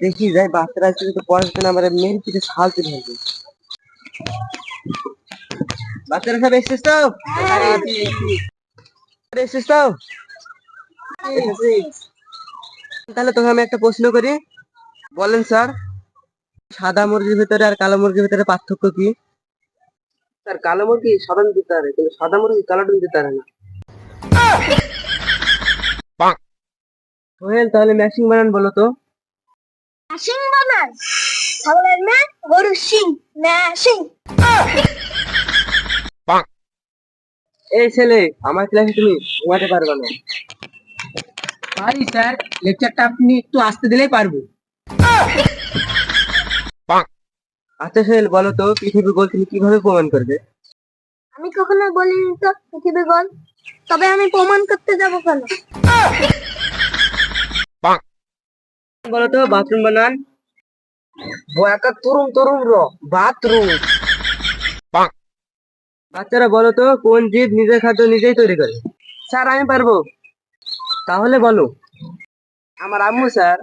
দেখি যাই বাচ্চারা আসলে তো পড়াশোনা আমার মেন কিছু ফালতু ধরবে বাচ্চারা সব এসেছিস তো? এসেছিস তো? তাহলে তোকে আমি একটা প্রশ্ন করি। বলেন স্যার সাদা মুরগির ভিতরে আর কালো মুরগির ভিতরে পার্থক্য কি? স্যার কালো মুরগি সাদা দিতে পারে কিন্তু সাদা মুরগি কালোটা দিতে পারে না। সোহেল তাহলে ম্যাচিং বানান বলো তো। ম্যাশিং বানান ছাগলের ম্যা গরুর শিং। ম্যাশিং এই ছেলে আমার ক্লাসে তুমি ঘুমাতে পারবে না। পারি স্যার। লেকচারটা আপনি একটু আসতে দিলেই পারব। আচ্ছা সোহেল বলো তো পৃথিবী গোল তুমি কীভাবে প্রমাণ করবে? আমি কখনো বলিনি তো পৃথিবী গোল তবে আমি প্রমাণ করতে যাব কেন? বলো তো বাথরুম বানান বয়াকা তুরুম তুরুম র বাথরুম বাচ্চারা বলো তো কোন জীব নিজের খাদ্য নিজেই তৈরি করে। স্যার আমি পারব। তাহলে বলো। আমার আম্মু স্যার।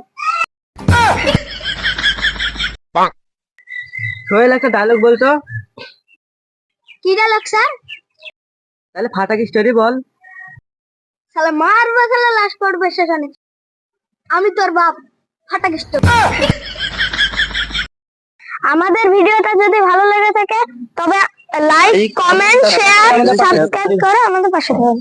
সোহেল একটা ডায়লগ বলতো। কি ডায়লগ স্যার? তাহলে ফাটাকি স্টোরি বল। শালা মারবে খেলে লাশ পড়বে সেখানে। আমি তোর বাপ। আমাদের ভিডিওটা যদি ভালো লেগে থাকে তবে লাইক কমেন্ট শেয়ার সাবস্ক্রাইব করে আমাদের পাশে থাকুন।